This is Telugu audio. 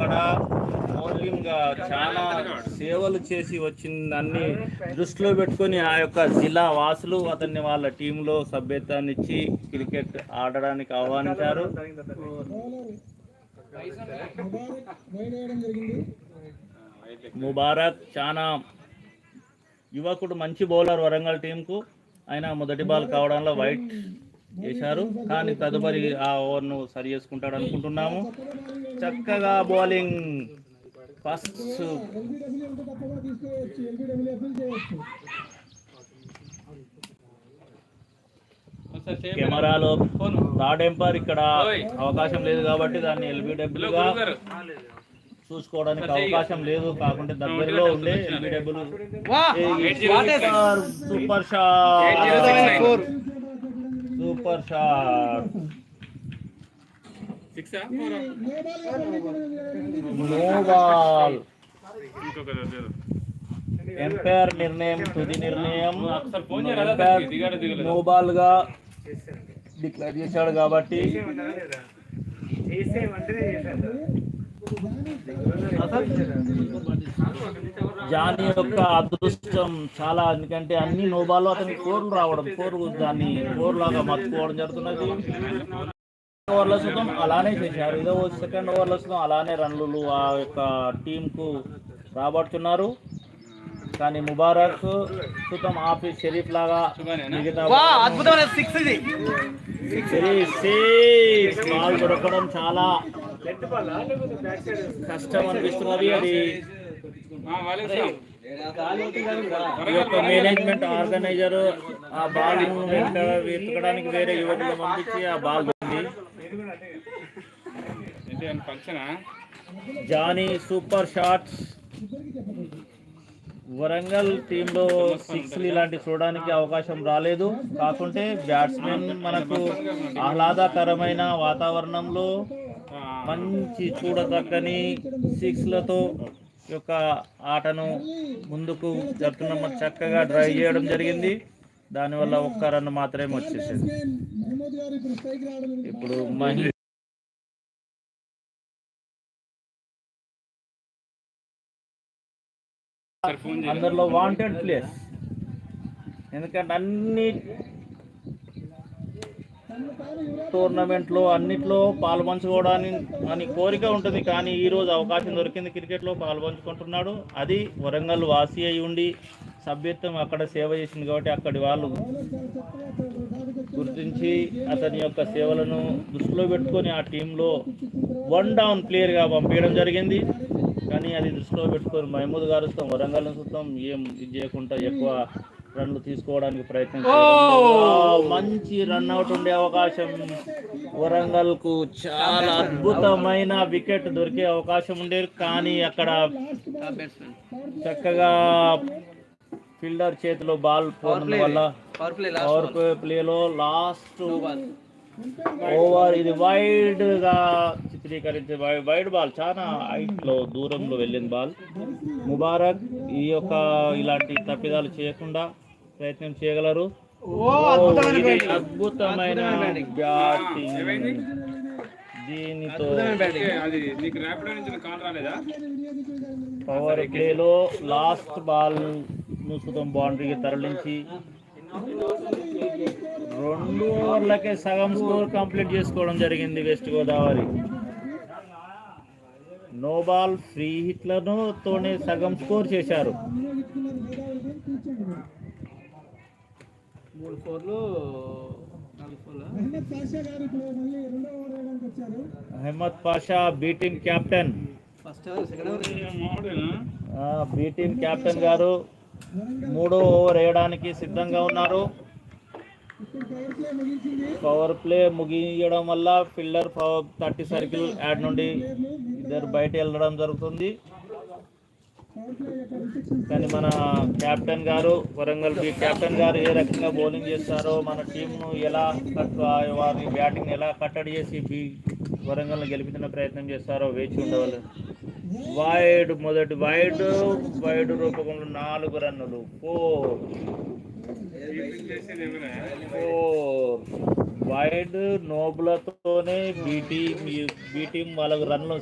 అక్కడ మౌల్యంగా చాలా సేవలు చేసి వచ్చిందన్ని దృష్టిలో పెట్టుకొని ఆ యొక్క జిల్లా వాసులు అతన్ని వాళ్ళ టీంలో సభ్యత్వాన్ని ఇచ్చి క్రికెట్ ఆడడానికి ఆహ్వానించారు. ముబారక్ చాలా యువకుడు మంచి బౌలర్ వరంగల్ టీంకు. ఆయన మొదటి బాల్ కావడంలో వైట్ చేశారు. కానీ తదుపరి ఆ ఓవర్ను సరి చేసుకుంటాడు అనుకుంటున్నాము. చక్కగా బౌలింగ్. ఫస్ట్ కెమెరాలో థర్డ్ ఎంపైర్ ఇక్కడ అవకాశం లేదు కాబట్టి దాన్ని ఎల్బిడబ్ల్యూగా చూసుకోవడానికి అవకాశం లేదు. కాకుంటే దగ్గరలో ఉండే LBW super shot super shot no ball umpire నిర్ణయం తుది నిర్ణయం ఎంపైర్ నో బాల్గా డిక్లేర్ చేశాడు కాబట్టి జానీ యొక్క అదృష్టం చాలా ఎందుకంటే అన్ని నోబాల్లో అతనికి కోర్లు రావడం కోరు దాన్ని కోర్ లాగా మర్చుకోవడం జరుగుతున్నది. ఓవర్ల సుతం అలానే చేశారు. ఇదో సెకండ్ ఓవర్ల సుతం అలానే రన్లు ఆ యొక్క టీంకు రాబడుతున్నారు. కానీ ముబారక్ సుతం ఆఫీస్ షరీఫ్ లాగా మిగతా అద్భుతమైన సిక్స్ ఇది. సిరీస్ సిక్స్ బాల్ దొరకడం చాలా కష్టం అనిపిస్తున్నది. అది మేనేజ్మెంట్ ఆర్గనైజర్ ఆ బాల్ వెతకడానికి వేరే యువకులు పంపించి ఆ బాల్ ఉంది జానీ సూపర్ షాట్స్. వరంగల్ టీంలో సిక్స్ ఇలాంటి చూడడానికి అవకాశం రాలేదు. కాకుంటే బ్యాట్స్మెన్ మనకు ఆహ్లాదకరమైన వాతావరణంలో మంచి చూడదక్కని సిక్స్లతో యొక్క ఆటను ముందుకు జరుపుతున్న చక్కగా డ్రైవ్ చేయడం జరిగింది. దానివల్ల ఒక్క రన్ మాత్రమే వచ్చేసింది. ఇప్పుడు మహి అందరిలో వాంటెడ్ ప్లేస్ ఎందుకంటే అన్ని టోర్నమెంట్లో అన్నిట్లో పాల్పంచుకోవడానికి అని కోరిక ఉంటుంది. కానీ ఈరోజు అవకాశం దొరికింది క్రికెట్లో పాల్పంచుకుంటున్నాడు అది వరంగల్ వాసి అయి ఉండి సభ్యత్వం అక్కడ సేవ చేసింది కాబట్టి అక్కడి వాళ్ళు గుర్తించి అతని యొక్క సేవలను దృష్టిలో పెట్టుకొని ఆ టీంలో వన్ డౌన్ ప్లేయర్గా పంపించడం జరిగింది. కానీ అది దృష్టిలో పెట్టుకొని మహమూద్ గారు వరంగల్ సుతం ఏం ఇది చేయకుండా ఎక్కువ రన్లు తీసుకోవడానికి ప్రయత్నం. మంచి రన్ అవుట్ ఉండే అవకాశం. వరంగల్కు చాలా అద్భుతమైన వికెట్ దొరికే అవకాశం ఉండేది కానీ అక్కడ చక్కగా ఫీల్డర్ చేతిలో బాల్ పోవడం వల్ల పవర్ ప్లే ప్లేలో లాస్ట్ ఓవర్ ఇది వైడ్గా చిత్రీకరించే వై- వైడ్ బాల్ చాలా హైట్లో దూరంలో వెళ్ళింది బాల్ ముబారక్ ఈ యొక్క ఇలాంటి తప్పిదాలు చేయకుండా ప్రయత్నం చేయగలరు. ఓ అద్భుతమైన బ్యాటింగ్ దీనితో పవర్ ప్లేలో లాస్ట్ బాల్ను సుతం బౌండరీకి తరలించి రెండు ఓవర్లకే సగం స్కోర్ కంప్లీట్ చేసుకోవడం జరిగింది West Godavari. No ball free హిట్లను తోనే సగం స్కోర్ చేశారు. మూడు ఫోర్లు Ahmed Pasha B team captain first over second over? B team captain గారు మూడో ఓవర్ వేయడానికి సిద్ధంగా ఉన్నారు. పవర్ ప్లే ముగియడం వల్ల ఫీల్డర్ థర్టీ సర్కిల్ యాడ్ నుండి ఇద్దరు బయట వెళ్ళడం జరుగుతుంది. కానీ మన కెప్టెన్ గారు వరంగల్ బి కెప్టెన్ గారు ఏ రకంగా బౌలింగ్ చేస్తారో మన టీంను ఎలా కట్ వారి బ్యాటింగ్ ఎలా కట్టడి చేసి బి వరంగల్ని గెలిపించిన ప్రయత్నం చేస్తారో వేచి ఉండవాలి. వైడ్ మొదటి వైడ్ వైడ్ రూపకంలో నాలుగు రన్నులు. ఫోర్. ఫోర్. వైడ్ నోబులతోనే బీటీ బీటీ వాళ్ళకు రన్లు